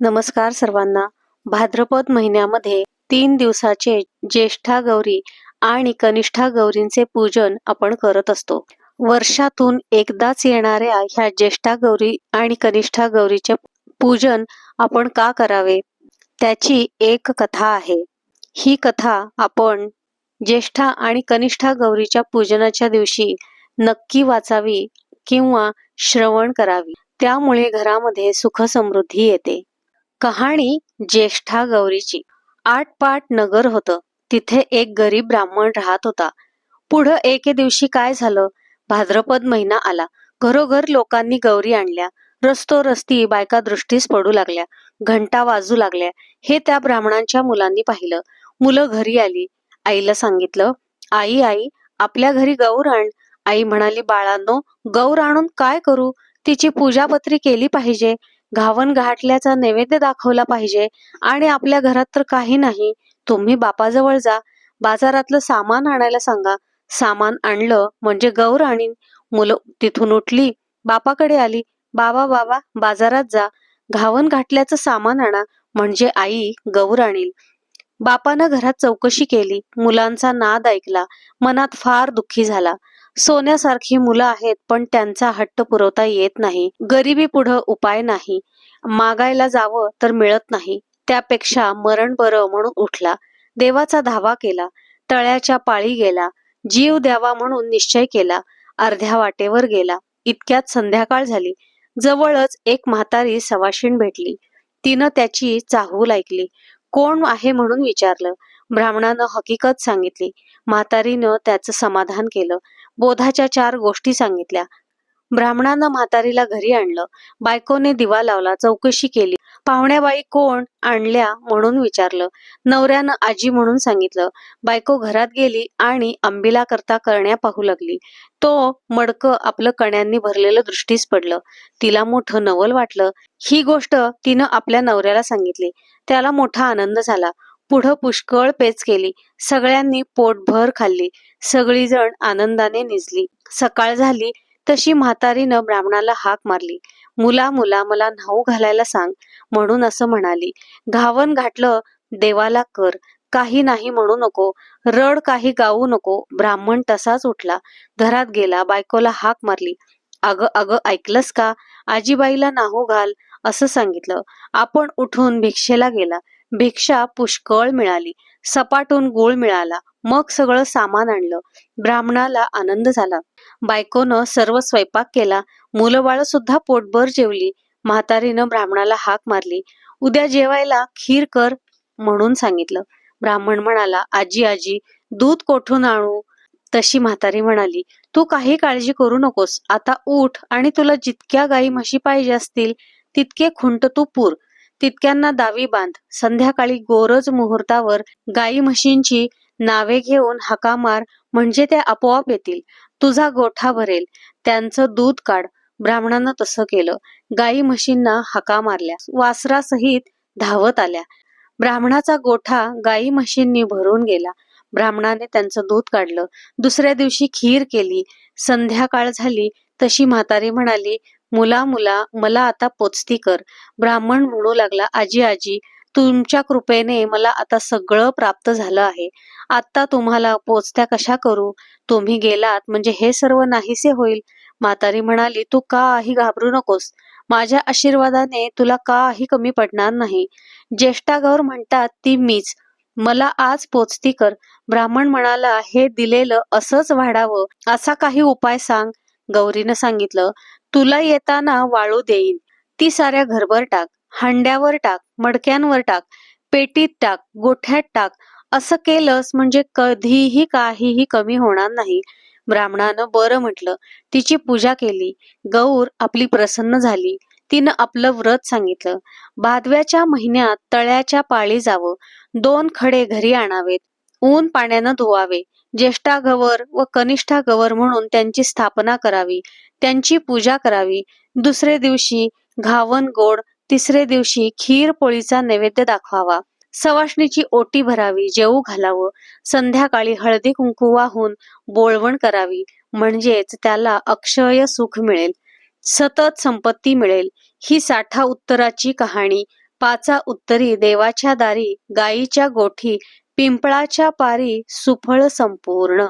नमस्कार सर्वांना. भाद्रपद महिन्यामध्ये तीन दिवसाचे ज्येष्ठा गौरी आणि कनिष्ठा गौरींचे पूजन आपण करत असतो. वर्षातून एकदाच येणाऱ्या ह्या ज्येष्ठा गौरी आणि कनिष्ठा गौरीचे पूजन आपण का करावे? त्याची एक कथा आहे. ही कथा आपण ज्येष्ठा आणि कनिष्ठा गौरीच्या पूजनाच्या दिवशी नक्की वाचावी किंवा श्रवण करावी. त्यामुळे घरामध्ये सुख समृद्धी येते. कहाणी ज्येष्ठा गौरीची. आठ पाट नगर होतं. तिथे एक गरीब ब्राह्मण राहत होता. पुढं एके दिवशी काय झालं? भाद्रपद महिना आला. घरोघर लोकांनी गौरी आणल्या. रस्तो रस्ती बायका दृष्टीस पडू लागल्या. घंटा वाजू लागल्या. हे त्या ब्राह्मणांच्या मुलांनी पाहिलं. मुलं घरी आली. आईला सांगितलं आई आई आपल्या घरी गौर आण. आई म्हणाली बाळांनो गौर आणून काय करू? तिची पूजापत्री केली पाहिजे. घावन घाटल्याचा नैवेद्य दाखवला पाहिजे. आणि आपल्या घरात तर काही नाही. तुम्ही बापाजवळ जा. बाजारातलं सामान आणायला सांगा. सामान आणलं म्हणजे गौर आणि मुलं तिथून उठली. बापाकडे आली. बाबा बाबा बाजारात जा. घावन घाटल्याचं सामान आणा म्हणजे आई गौर आणील. बापानं घरात चौकशी केली. मुलांचा नाद ऐकला. मनात फार दुःखी झाला. सोन्यासारखी मुलं आहेत पण त्यांचा हट्ट पुरवता येत नाही. गरिबी पुढं उपाय नाही. मागायला जावं तर मिळत नाही. त्यापेक्षा मरण बरं म्हणून उठला. देवाचा धावा केला. तळ्याच्या पाळी गेला. जीव द्यावा म्हणून निश्चय केला. अर्ध्या वाटेवर गेला. इतक्यात संध्याकाळ झाली. जवळच एक म्हातारी सवाशीण भेटली. तिनं त्याची चाहूल ऐकली. कोण आहे म्हणून विचारलं. ब्राह्मणानं हकीकत सांगितली. म्हातारीनं त्याचं समाधान केलं. बोधाच्या चार गोष्टी सांगितल्या. ब्राह्मणानं म्हातारीला घरी आणलं. बायकोने दिवा लावला चौकशी केली. पाहुण्याबाई कोण आणल्या म्हणून विचारलं. नवऱ्यानं आजी म्हणून सांगितलं. बायको घरात गेली आणि अंबिला करता करण्या पाहू लागली. तो मडक आपलं कण्यांनी भरलेलं दृष्टीस पडलं. तिला मोठं नवल वाटलं. ही गोष्ट तिनं आपल्या नवऱ्याला सांगितली. त्याला मोठा आनंद झाला. पुढं पुष्कळ पेच केली. सगळ्यांनी पोटभर खाल्ली. सगळीजण आनंदाने निजली. सकाळ झाली तशी म्हातारीनं ब्राह्मणाला हाक मारली. मुला मुला मला न्हाऊ घालायला सांग म्हणून असं म्हणाली. घावन घाटलं देवाला कर. काही नाही म्हणू नको. रड काही गाऊ नको. ब्राह्मण तसाच उठला. घरात गेला बायकोला हाक मारली. अग अग ऐकलंस का? आजीबाईला नाहू घाल असं सांगितलं. आपण उठून भिक्षेला गेला. भिक्षा पुष्कळ मिळाली. सपाटून गुळ मिळाला. मग सगळं सामान आणलं. ब्राह्मणाला आनंद झाला. बायकोनं सर्व स्वयंपाक केला. मुलं बाळ सुद्धा पोटभर जेवली. म्हातारीनं ब्राह्मणाला हाक मारली. उद्या जेवायला खीर कर म्हणून सांगितलं. ब्राह्मण म्हणाला आजी आजी दूध कोठून आणू? तशी म्हातारी म्हणाली तू काही काळजी करू नकोस. आता उठ आणि तुला जितक्या गाई म्हशी पाहिजे असतील तितके खुंट तू पूर. तितक्यांना दावी बांध. संध्याकाळी गोरज मुहूर्तावर गाई म्हशींची नावे घेऊन हाका मार म्हणजे ते आपोआप येतील. तुझा गोठा भरेल. त्यांचं दूध काढ. ब्राह्मणानं तसं केलं. गाई म्हशींना हाका मारल्या वासरासहित धावत आल्या. ब्राह्मणाचा गोठा गाई म्हशींनी भरून गेला. ब्राह्मणाने त्यांचं दूध काढलं. दुसऱ्या दिवशी खीर केली. संध्याकाळ झाली. तशी म्हातारी म्हणाली मुला मुला मला आता पोचती कर. ब्राह्मण म्हणू लागला आजी आजी तुमच्या कृपेने मला आता सगळं प्राप्त झालं आहे. आता तुम्हाला पोचत्या कशा करू? तुम्ही गेलात म्हणजे हे सर्व नाहीसे होईल. म्हातारी म्हणाली तू काही घाबरू नकोस. माझ्या आशीर्वादाने तुला काही कमी पडणार नाही. ज्येष्ठा गौर म्हणतात ती मीच. मला आज पोचती कर. ब्राह्मण म्हणाला हे दिलेलं असंच वाढावं. असा काही उपाय सांग. गौरीनं सांगितलं तुला येताना वाळू देईन. ती साऱ्या घरभर टाक हांड्यावर टाक मडक्यांवर टाक पेटीत टाक गोठ्यात टाक. असं केलंस म्हणजे कधीही काहीही कमी होणार नाही. ब्राह्मणानं बरं म्हटलं. तिची पूजा केली. गौर आपली प्रसन्न झाली. तिनं आपलं व्रत सांगितलं. भादव्याच्या महिन्यात तळ्याच्या पाळी जावं. दोन खडे घरी आणावेत. ऊन पाण्यानं धुवावे. ज्येष्ठा गवर व कनिष्ठा गवर म्हणून त्यांची स्थापना करावी. त्यांची पूजा करावी. दुसरे दिवशी घावन गोड तिसरे दिवशी खीर पोळीचा नैवेद्य दाखवावा. सवाष्णीची ओटी भरावी जेऊ घालावं. संध्याकाळी हळदी कुंकू वाहून बोळवण करावी. म्हणजेच त्याला अक्षय सुख मिळेल. सतत संपत्ती मिळेल. ही साठा उत्तराची कहाणी. पाचा उत्तरी देवाच्या दारी गायीच्या गोठी पिंपळाच्या पारी सुफळ संपूर्ण.